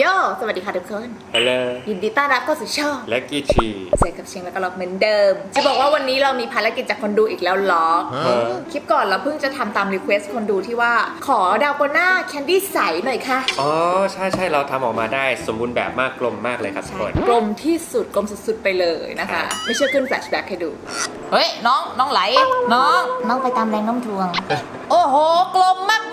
โย สวัสดีค่ะทุกคน ฮัลโหล ยินดีต้อนรับเข้าสู่ช่องและกี้ชีเจอกับเชียงและก็ล็อกเหมือนเดิม จะบอกว่าวันนี้เรามีภารกิจจากคนดูอีกแล้วล็อกฮะคลิปก่อนเราเพิ่งจะทำตามรีเควสคนดูที่ว่า ขอดาวโกน่าแคนดี้ใสหน่อยค่ะ อ๋อ ใช่ใช่เราทำออกมาได้สมบูรณ์แบบมากกลมมากเลยครับทุกคน กลมที่สุดกลมสุดๆไปเลยนะคะ ไม่เชื่อขึ้นแฟลชแบ็กให้ดู เฮ้ย น้องน้องไหล น้อง น้องไปตามแรงโน้มถ่วง โอ้โห กลมมาก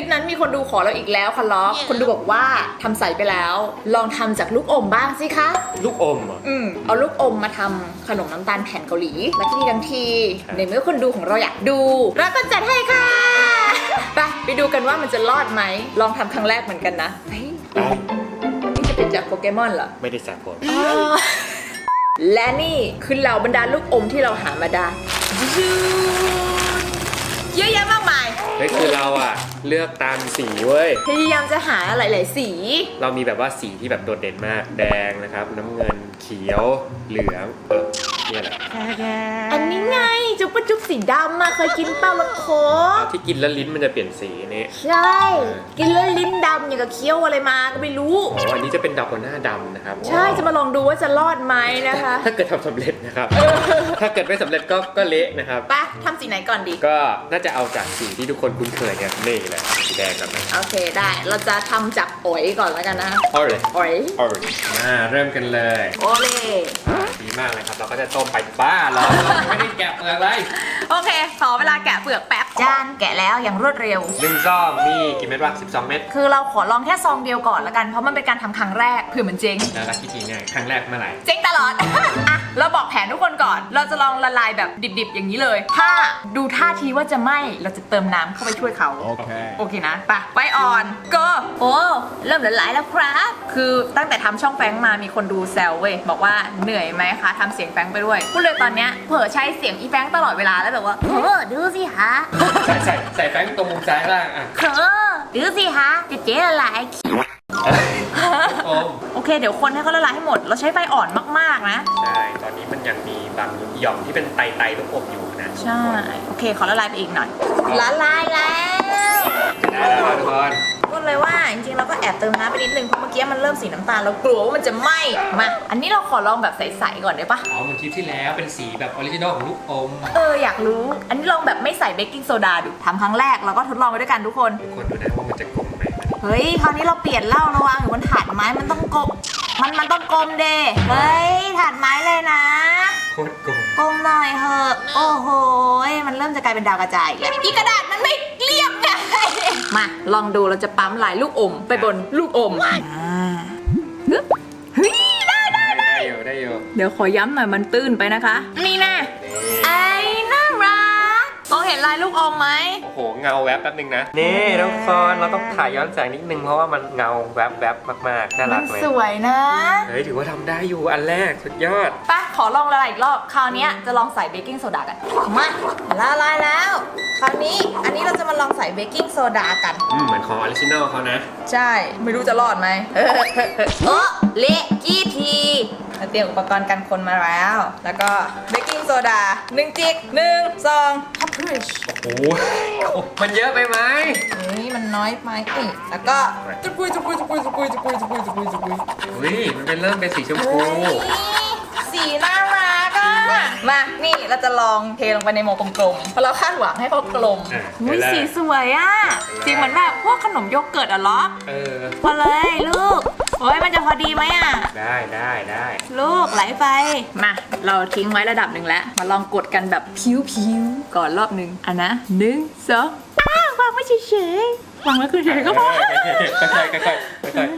ละคลิปนั้นมีคนดูขอเราอีกแล้วค่ะล็อกคนดูบอกว่าทำใสไปแล้ว ลองทำจากลูกอมบ้างสิคะ ลูกอมเหรอ อืมเอาลูกอมมาทำขนมน้ำตาลแผ่นเกาหลี และที่ทั้งที ครับ ในเมื่อคนดูของเราอยากดู เราก็จัดให้ค่ะ ไปไปดูกันว่ามันจะรอดไหม ลองทำครั้งแรกเหมือนกันนะเฮ้ยไปนี่จะเป็นจากโปเกมอนเหรอ ไม่ได้สระผมอ๋อและนี่คือเหล่าบรรดาลูกอมที่เราหามาได้เยอะแยะมาก มายเฮ้ยคือเราอะเลือกตามสีเว้ย พยายามจะหาหลาย ๆ สี เรามีแบบว่าสีที่แบบโดดเด่นมาก แดงนะครับ น้ำเงินเขียวเหลืองเออ เนี่ยแหละอันนี้ไงจุ๊บปะจุ๊บสีดำมาเคยกินเป้ารสโค้กที่กินแล้วลิ้นมันจะเปลี่ยนสีนี่ใช่ กินแล้วลิ้นดำอย่างกับเคี้ยวอะไรมาก็ไม่รู้อ๋ออันนี้จะเป็นดอกหน้าดำนะครับใช่จะมาลองดูว่าจะรอดไหมนะคะ ถ้าเกิดทำสำเร็จนะครับ ถ้าเกิดไม่สำเร็จก็ก็เละนะครับไปะทำสีไหนก่อนดี ก็น่าจะเอาจากสีที่ทุกคนคุ้นเคยเนี่ยนี่แหละสีแดงกับนะโอเคได้เราจะทำจากอ๋อยก่อนแล้วกันนะ orange อ๋อย orange อ่าเริ่มกันเลย โอเล่อ่าดี มากเลยครับ เราก็จะต้มไปบ้าเหรอไม่ได้แกะเปลือกเลย โอเค ขอเวลาแกะเปลือกแป๊บ จานแกะแล้วอย่างรวดเร็ว หนึ่งซ่อมมีกี่เม็ดวะ12 เม็ดคือเราขอลองแค่ซองเดียวก่อนแล้วกันเพราะมันเป็นการทำครั้งแรกเผื่อมันเจ๊ง แล้วลักกี้ทีเนี่ยครั้งแรกเมื่อไหร่เจ๊งตลอด อะ เราบอกแผนทุกคนก่อน เราจะลองละลายแบบดิบๆ อย่างนี้เลย ถ้าดูท่าทีว่าจะไหมเราจะเติมน้ำเข้าไปช่วยเขา Okay. โอเคนะไปไฟอ่อนก็โอ้ เริ่มละลายแล้วครับ คือตั้งแต่ทำช่องแฟงมามีคนดูแซวเว้ย บอกว่าเหนื่อยไหมคะทำเสียงแฟงไปด้วย พูดเลยตอนเนี้ยเผลอใช้เสียงอีแฟงตลอดเวลาแล้วแบบว่าเออดูสิฮะใส่ใส่ใส่แป้งตรงมุมซ้ายล่างอะเออดูสิฮะจะเจ๊ละลายโอมโอเค เดี๋ยวคนให้เขาละลายให้หมด เราใช้ไฟอ่อนมากๆนะ ใช่ตอนนี้มันยังมีบางหย่อมที่เป็นไตไตลูกอมอยู่นะใช่ โอเค ขอละลายไปอีกหน่อย ละลายแล้ว ได้แล้วครับทุกคนพูดเลยว่า จริงๆเราก็แอบเติมน้ำไปนิดนึงเพราะเมื่อกี้มันเริ่มสีน้ำตาลเรากลัวว่ามันจะไหม้มาอันนี้เราขอลองแบบใสๆก่อนได้ปะอ๋อเหมือนคลิปที่แล้วเป็นสีแบบออริจินอลของลูกอมเอออยากรู้ อันนี้ลองแบบไม่ใส่เบกกิ้งโซดาดูทำครั้งแรกเราก็ทดลองไปด้วยกันทุกคน ทุกคนดูนะว่ามันจะกลมไหมเฮ้ยคราวนี้เราเปลี่ยนเหล้าเราวางอยู่บนถาดไม้มันต้องกลมมันมันต้องกลมเดเฮ้ยถาดไม้เลยนะ โคตรกลม กลมหน่อยเหอะ โอ้โหยมันเริ่มจะกลายเป็นดาวกระจายอีกแล้วอีกระดาษมันไม่เรียบไง มาลองดูเราจะปั๊มลายลูกอมไปบนลูกอมอ่าฮึบเฮ้ยได้ได้ได้อยู่ได้อยู่เดี๋ยวขอย้ำหน่อยมันตื้นไปนะคะ นี่นะ ลายลูกอมไหมโอ้โห เงาแวบแป๊บนึงนะ นี่ทุกคนเราต้องถ่ายย้อนแสงนิดนึงเพราะว่ามันเงาแวบแวบมากๆน่ามัรันกเลยสวยนะเฮ้ยถือว่าทำได้อยู่อันแรกสุดยอด ไปะขอลองละลายอีกรอบ คราวเนี้ยจะลองใส่เบกกิ้งโซดากัน มาละลายแล้ว คราวนี้อันนี้เราจะมาลองใส่เบกกิ้งโซดากัน อืมเหมือนของออริจินอลเขานะ ใช่ ไม่รู้จะรอดไหมโอ้เละกี้ที เราเตรียมอุปกรณ์กันคนมาแล้ว แล้วก็เบกกิ้งโซดาหนึ่งจิกหนึ่งสองทับพริชโอ้โหมันเยอะไปไหมเฮ้ยมันน้อยไปอีกแล้วก็จุกุยจุกุยจุกุยจุกุยจุกุยจุกุยจุกุยจุกุยอุ้ยมันเป็นเริ่มเป็นสีชมเฮ้พูยสีน่ารักอะมา นี่เราจะลองเทลงไปในโมกลมๆเพราะเราคาดหวังให้เขากลมอะอุ้ยเดี๋ยวสีแรกสวยอะสีเหมือนแบบพวกขนมโยเกิร์ตอะล็อกเออพอเลยลูก โอ้ยมันจะพอดีไหมอะ ได้ได้ได้ลูกไหลไปมา เราทิ้งไว้ระดับหนึ่งแล้ว มาลองกดกันแบบพิ้วๆก่อนรอบหนึ่งอันนะหนึ่งสองอ้าววางไว้เฉยๆวางไว้คือเฉยๆก็พอค่อยๆค่อยๆค่อยๆค่อย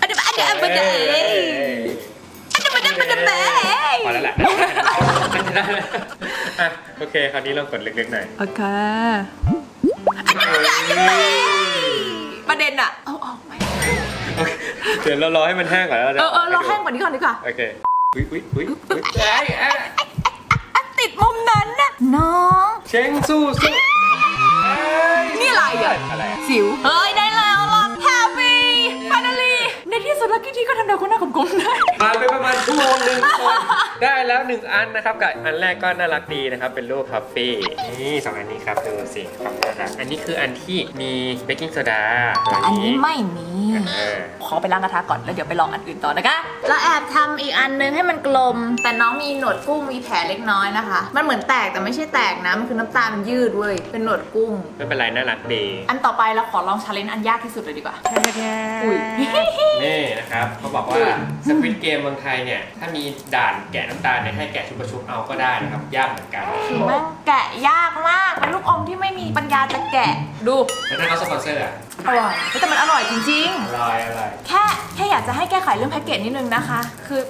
อันเดบอันเดบอันเดบอันเดบอันเดบอันเดบๆพอแล้วแหละได้แล้วอะโอเคคราวนี้เรากดเล็กๆหน่อยโอเคประเด็นอะเอาออกไหมโอ เคเดี๋ยวเรารอให้มันแห้งก่อนแล้วเออเออเราแห้งกว่านี้ก่อนดีกว่าโอเคอุ้ยอุ้ยอุ้ยอุ้ยไอ้ไอ้อะติดมุมนั้นน่ะน้องเชงสู้สู้เอ้ยนี่อะไรอะอะไรอะสิวเฮ้ยได้แล้วล่ะ happy finally ในที่สุดเราลักกี้ทีก็ทำดาวคนหน้ากลมๆได้ผ่านไปประมาณชั่วโมงหนึ่งทุกคนได้แล้วหนึ่งอันนะครับกับอันแรกก็น่ารักดีนะครับ เป็นรูปพัฟฟี่นี่สองอันนี้ครับดูสิความน่ารักอันนี้คืออันที่มีเบกกิ้งโซดาแต่อันนี้ไม่มีเออ ขอไปล้างกระทะก่อนแล้วเดี๋ยวไปลองอันอื่นต่อนะคะแล้วแอบทำอีกอันนึงให้มันกลม แต่น้องมีหนวดกุ้งมีแผลเล็กน้อยนะคะ มันเหมือนแตกแต่ไม่ใช่แตกนะมันคือน้ำตาลมันยืดเว้ยเป็นหนวดกุ้ง ไม่เป็นไรน่ารักดีอันต่อไปเราขอลองชาเลนจ์อันยากที่สุดเลยดีกว่า อุ้ย นี่นะครับเขาบอกว่าสควิตเกมเมืองไทยเนี่ยถ้ามีด่านแกะน้ำตาลเนี่ยให้แกะชุบประชุบเอาก็ได้นะครับยากเหมือนกันคือแม่งแกะยากมากเป็นลูกอมที่ไม่มีปัญญาจะแกะดูแล้วถ้าเขาสปอนเซอร์อะ อร่อยแต่มันอร่อยจริงอร่อยอร่อยๆ แค่แค่อยากจะให้แก้ไขเรื่องแพ็กเกจนิดนึงนะคะ คือ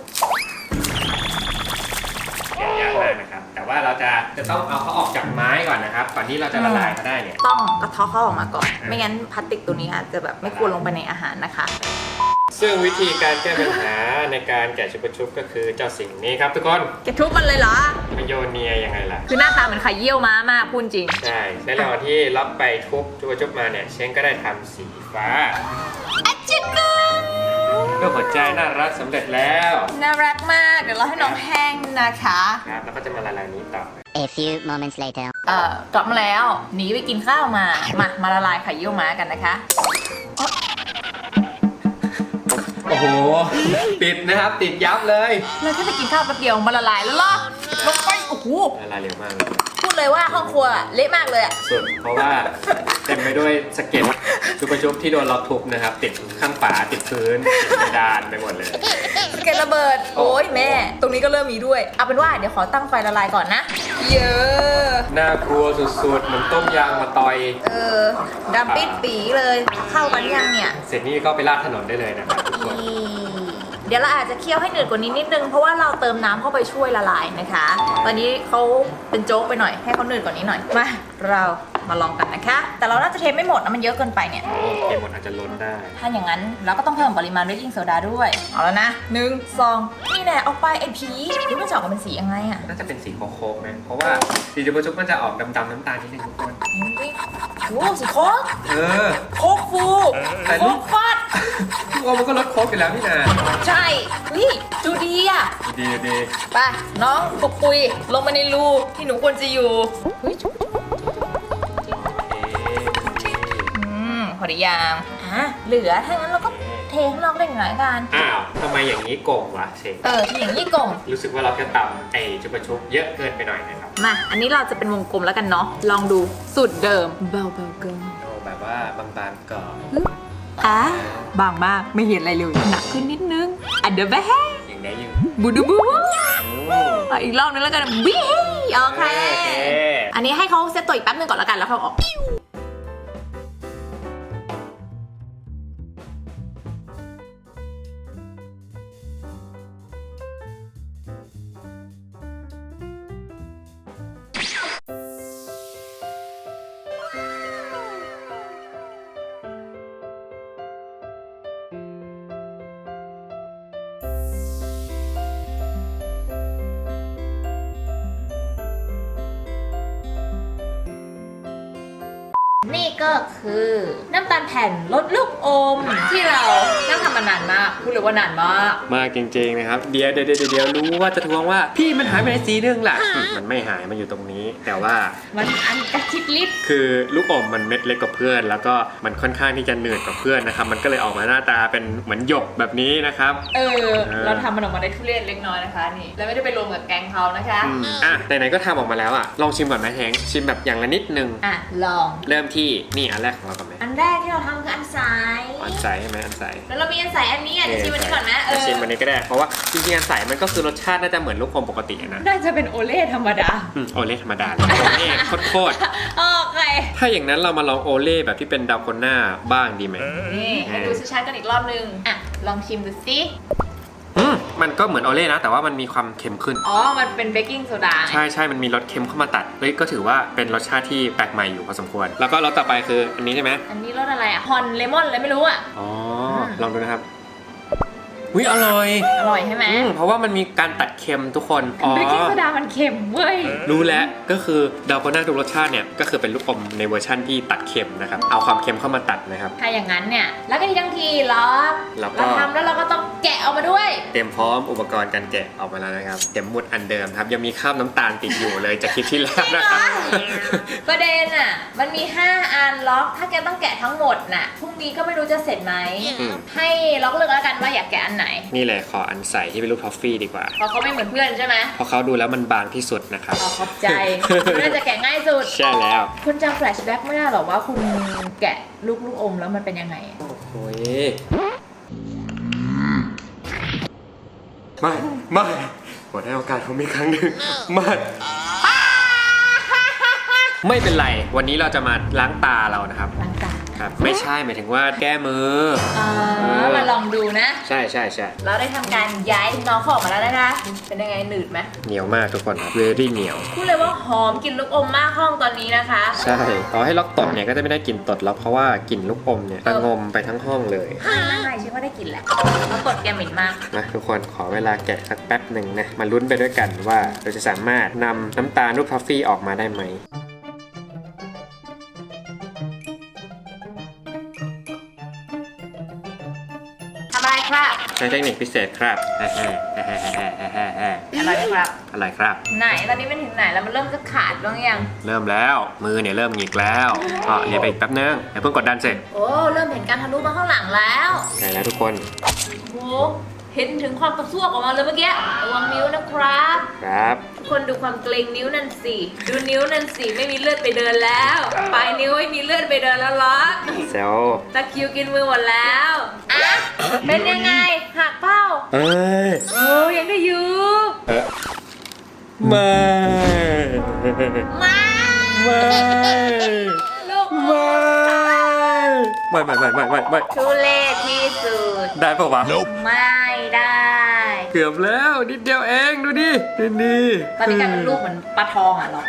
แกะยากมากนะครับ แต่ว่าเราจะจะต้องเอาเขาออกจากไม้ก่อนนะครับ ก่อนที่เราจะละลายเขาได้เนี่ย ต้องกระเทาะเขาออกมาก่อน ไม่งั้นพลาสติกตัวนี้อาจจะแบบไม่ควรลงไปในอาหารนะคะ ซึ่งวิธีการแก้ปัญหาในการแกะชุบประชุบก็คือเจ้าสิ่งนี้ครับทุกคนแกทุบมันเลยเหรอมายโยเนียยังไงล่ะ คือหน้าตาเหมือนไข่เยี่ยวม้ามากพูดจริง ใช่ในระหว่างที่รับไปทุบชุบประชุบมาเนี่ยเชงก็ได้ทำสีฟ้าแอคชิกุนก็หัวใจน่ารักสำเร็จแล้วน่ารักมาก เดี๋ยวเราให้น้องแห้งนะคะ ครับแล้วก็จะมาละลายนี้ต่อ A few moments later. เอ่อกลับมาแล้ว หนีไปกินข้าวมา มา มาละลายไข่เยี่ยวม้ากันนะคะ โอ้โห ติดนะครับ ติดยับเลยเราแค่ไปกินข้าวแป๊บเดียวมาละลายแล้วเหรอลงไปโอ้โหละลายเร็วมากเลยพูดเลยว่าห้องครัวเละมากเลยอะสุดเพราะว่าเต็มไปด้วยสะเก็ดชุบประชุบที่โดนเราทุบนะครับ ติดข้างฝาติดพื้นติดเพดานไปหมดเลยสเก็ตระเบิด โอ้ยแม่ ตรงนี้ก็เริ่มมีด้วย เอาเป็นว่าเดี๋ยวขอตั้งไฟละลายก่อนนะ เยอะน่ากลัวสุดๆเหมือนต้มยางมาต่อย เออดำปิดปีเลย เข้ากันยังเนี่ย เสร็จนี่ก็ไปลาดถนนได้เลยนะครับทุกคน เดี๋ยวเราอาจจะเคี่ยวให้หนืดกว่านี้นิดนึงเพราะว่าเราเติมน้ำเข้าไปช่วยละลายนะคะ ตอนนี้เขาเป็นโจ๊กไปหน่อยให้เขาหนืดกว่านี้หน่อยมาเรามาลองกันนะคะ แต่เราน่าจะเทไม่หมดนะมันเยอะเกินไปเนี่ยโอ้เกมหมดอาจจะล้นได้ ถ้าอย่างนั้นเราก็ต้องเพิ่มปริมาณเบกกิ้งโซดาด้วย เอาแล้วนะหนึ่งสองนี่แน่เอาไปไอพีนี่มันจะออกมาเป็นสียังไงอะน่าจะเป็นสีโคกๆนะเพราะว่าสีชุบประชุบมันจะออกดำๆน้ำตาลนิดนึงทุกคนนี่โอ้สีโคกเออ โคกฟูแต่โคลูก กฟาดทุ กคนมันก็ลดโคกไปแล้วนี่นาใช่นี่ดูดีอะดีดีไปน้องปุกปุยลงมาในรูที่หนูควรจะอยู่เฮ้ยอืมพอดียางอะเหลือถ้างั้นเราก็เทข้างนอกได้หน่อยละกัน อ้าวทำไมอย่างนี้โกงวะเชงเออที่อย่างนี้กงรู้สึกว่าเราจะตำไอ้ชุบประชุบเยอะเกินไปหน่อยนะครับมา อันนี้เราจะเป็นวงกลมแล้วกันเนาะลองดูสูตรเดิมเบาๆเกินเอาแบบว่าบางๆก่อน อะบางมากไม่เห็นอะไรเลยหนักขึ้นนิดนึงอันเดอร์แบฮอย่างได้อยู่บูดูบูโอ้อะอีกรอบนึงแล้วกันวิโอเคโอเค อันนี้ให้เขาเซตตัวอีกแป๊บนึงก่อนแล้วกันแล้วเขาออก นี่ก็คือน้ำตาลแผ่นลดลูกอม ที่เรานั่งทำมานานมากพูดเลยว่านานมากมากจริงๆนะครับ เดี๋ยวเดี๋ยวเดี๋ยวเดี๋ยวรู้ว่าจะทวงว่า พี่มันหายไปไหนสีนึงล่ะอืมมันไม่หายมันอยู่ตรงนี้ แต่ว่ามันอันกระชิดลิบคือลูกอมมันเม็ดเล็กกว่าเพื่อน แล้วก็มันค่อนข้างที่จะหนืดกว่าเพื่อนนะครับมันก็เลยออกมาหน้าตาเป็นเหมือนหยกแบบนี้นะครับเออเออ เราทำมันออกมาได้ทุเรศเล็กน้อยนะคะนี่แล้วไม่ได้ไปรวมกับแกงเขานะคะอืมอะไหนๆก็ทำออกมาแล้วอะลองชิมก่อนไหมแฮงค์ชิมแบบอย่างละนิดนึงอะลองเริ่มที่นี่อันแรกของเราก่อนไหมอันแรกที่เราทำคืออันใสอันใสใช่ไหมอันใสแล้วเรามีอันใสอันนี้อะเดี๋ยวชิมอันนี้ก่อนนะเอจะอชิมอันนี้ก็ได้เพราะว่าจริงๆอันใสมันก็คือรสชาติน่าจะเหมือนลูกอมปกติอะนะน่าจะเป็นโอเล่ธรรมดาอืมโอเล่ธรรมดาเลยโอเล่โคตรโอเคๆถ้าอย่างนั้นเรามาลองโอเล่แบบที่เป็นดาวคนหน้าบ้างดีไหมนี่ให้ดูชัดๆกันอีกรอบนึงอะลองชิมดูสิ อืมมันก็เหมือนโอเล่นะ แต่ว่ามันมีความเค็มขึ้น อ๋อ มันเป็นเบกกิ้งโซดาใช่ใช่มันมีรสเค็มเข้ามาตัดเฮ้ยก็ถือว่าเป็นรสชาติที่แปลกใหม่อยู่พอสมควร แล้วก็รสต่อไปคืออันนี้ใช่ไหมอันนี้รสอะไรอะฮอนเลมอนเลยไม่รู้อะอ๋อมลองดูนะครับ อุ้ยอร่อยอร่อยใช่ไหมอืมเพราะว่ามันมีการตัดเค็มทุกคนอ๋อ เบกกิ้งโซดามันเค็มเว้ย รู้แล้วก็คือดาวโกน่าทุกรสชาติเนี่ย ก็คือเป็นลูกอมในเวอร์ชั่นที่ตัดเค็มนะครับ เอาความเค็มเข้ามาตัดนะครับ ถ้าอย่างนั้นเนี่ย แล้วก็ทีทั้งทีล็อกแล้วก็ เราทำแล้วเราก็ต้องแกะออกมาด้วย เตรียมพร้อมอุปกรณ์การแกะออกมาแล้วนะครับเต็มหมุดอันเดิมครับยังมีคราบน้ำตาลติดอยู่เลยจากคลิปที่แล้วนะครับ ประเด็นอะ มันมี 5 อันล็อก ถ้าแกต้องแกะทั้งหมดน่ะ พรุ่งนี้ก็ไม่รู้จะเสร็จไหม อืม ให้ล็อกเลือกแล้วกันว่าอยากแกะอันไหนนี่เลยขออันใสที่เป็นรูปทอฟฟี่ดีกว่า เพราะเขาไม่เหมือนเพื่อนใช่ไหมเพราะเขาดูแล้วมันบางที่สุดนะครับอ๋อขอบใจน่าจะแกะง่ายสุด ใช่แล้ว คุณจำแฟลชแบ็กไม่ได้หรอว่าคุณแกะลูกลูกอมแล้วมันเป็นยังไง โอ้ยไม่ไม่ขอได้โอกาสผมอีกครั้งหนึ่งไม่ไม่เป็นไร วันนี้เราจะมาล้างตาเรานะครับ ล้างตา ครับไม่ใช่หมายถึงว่าแก้มืออ๋อมาลองดูนะ ใช่ใช่ใช่เราได้ทำการย้ายน้องเขาออกมาแล้วนะคะ เป็นยังไงหนืดไหมเหนียวมากทุกคนครับ very เหนียว พูดเลยว่าหอมกลิ่นลูกอมมากห้องตอนนี้นะคะ ใช่ต่อให้ล็อกตดเนี่ยก็จะไม่ได้กลิ่นตดแล้วเพราะว่ากลิ่นลูกอมเนี่ยระงมไปทั้งห้องเลย ไม่ไม่ฉันว่าได้กลิ่นแหละแล้วกดแกเหม็นมาก นะทุกคนขอเวลาแกะสักแป๊บหนึ่งนะมาลุ้นไปด้วยกันว่าเราจะสามารถนำน้ำตาลรูปทอฟฟี่ออกมาได้ไหม ไรครับใช้เทคนิคพิเศษครับอะไรครับ อะไรครับ ไหนตอนนี้มันถึงไหนแล้วมันเริ่มจะขาดบ้างยัง เริ่มแล้วมือเนี่ยเริ่มหงิกแล้วก็เรียนไปอีกแป๊บนึงอย่าเพิ่งกดดันเสร็จโอ้เริ่มเห็นการทะลุมาข้างหลังแล้วใช่แล้วทุกคนโอ้เห็นถึงความกระซวกออกมาเลยเมื่อกี้ระวังนิ้วนะครับ ครับทุก คนดูความเกรงนิ้วนั่นสิ ดูนิ้วนั่นสิ ไม่มีเลือดไปเดินแล้ว ปลายนิ้วไม่มีเลือดไปเดินแล้วล็อกเซลตะคริวกินมือหมดแล้วอะเป็นยังไง หักเป้าเอ้ยโอ้ยังได้อยู่เออไม่มาไม่ ลูกไม่ ไม่ไม่ไม่ไม่ไม่ทุเลศที่สุด ได้ปะวะไม่ได้ เกือบแล้วนิดเดียวเองดูดิดูดิตอนนี้กลายเป็นรูปเหมือนปลาทองอะเหรอ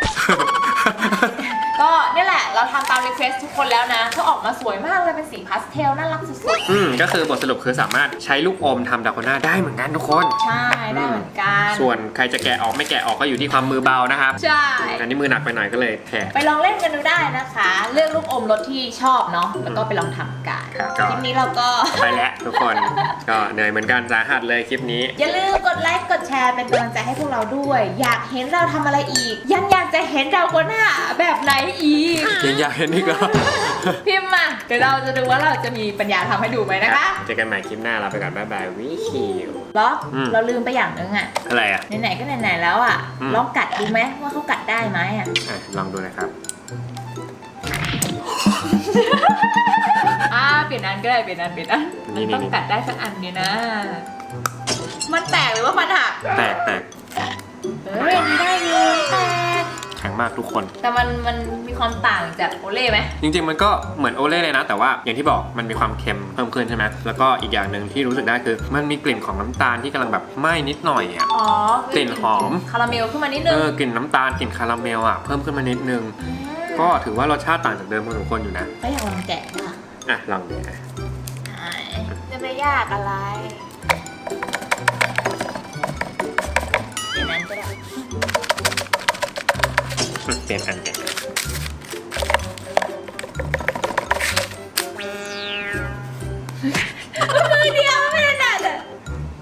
ก็นี่แหละเราทำตามรีเควสทุกคนแล้วนะก็ออกมาสวยมากเลยเป็นสีพาสเทลน่ารักสุดอืมก็คือบทสรุปคือสามารถใช้ลูกอมทำดาโกน่าได้เหมือนกันทุกคน ๆ ใช่ ได้เหมือนกัน ส่วนใครจะแกะออกไม่แกะออกก็อยู่ที่ความมือเบานะครับใช่ อันนี้มือหนักไปหน่อยก็เลยแทะไปลองเล่นกันดูได้นะคะ เลือกลูกอมรสที่ชอบเนาะแล้วก็ไปลองทำกันครับคลิปนี้เราก็ ไปแล้วทุกคน ก็เหนื่อยเหมือนกันสาหัสเลยคลิปนี้ อย่าลืมกดไลค์กดแชร์เป็นกำลังใจให้พวกเราด้วย อยากเห็นเราทำอะไรอีก ยังอยากจะเห็นเราคนหน้าแบบไหนอีก ยังอยากเห็นอีกเหรอพิมพ์มาเดี๋ยวเราจะดูว่าเราจะมีปัญญาทำให้ดูไหมนะคะเจอกันใหม่คลิปหน้าเราไปก่อนบ๊ายบายวิคิว เหรออืม เราลืมไปอย่างนึงอะ อะไรอะ ไหนๆก็ไหนๆแล้วอะ อืม ลองกัดดูไหมว่าเขากัดได้ไหมอะ อะลองดูนะครับ อ่าเปลี่ยนอันก็ได้เปลี่ยนอันเปลี่ยนอันนี่มันต้องนี่กัดได้สักอันเนี่ยนะ มันแตกหรือว่ามันหักแตกแตกเฮ้ยอันนี้ได้อยู่แตกแข็ งมากทุกคน แต่มันมันมีความต่างจากโอเล่ไหม จริงๆ มันก็เหมือนโอเล่เลยนะ แต่ว่าอย่างที่บอกมันมีความเค็มเพิ่มขึ้นใช่ไหมแล้วก็อีกอย่างหนึ่งที่รู้สึกได้คือ มันมีกลิ่นของน้ำตาลที่กำลังแบบไหม้นิดหน่อยอะ อ๋อกลิ่นหอม คาราเมลขึ้นมานิดเอนึงอกลิ่นน้ำตาลกลิ่นคาราเมลอะเพิ่มขึ้นมานิดนึง ก็ถือว่ารสชาติต่างจากเดิมพอสมควรอยู่นะ ก็อยากลองแกะค่ะอะลองดูนะจะไม่ยากอะไร เดี๋ยวนั้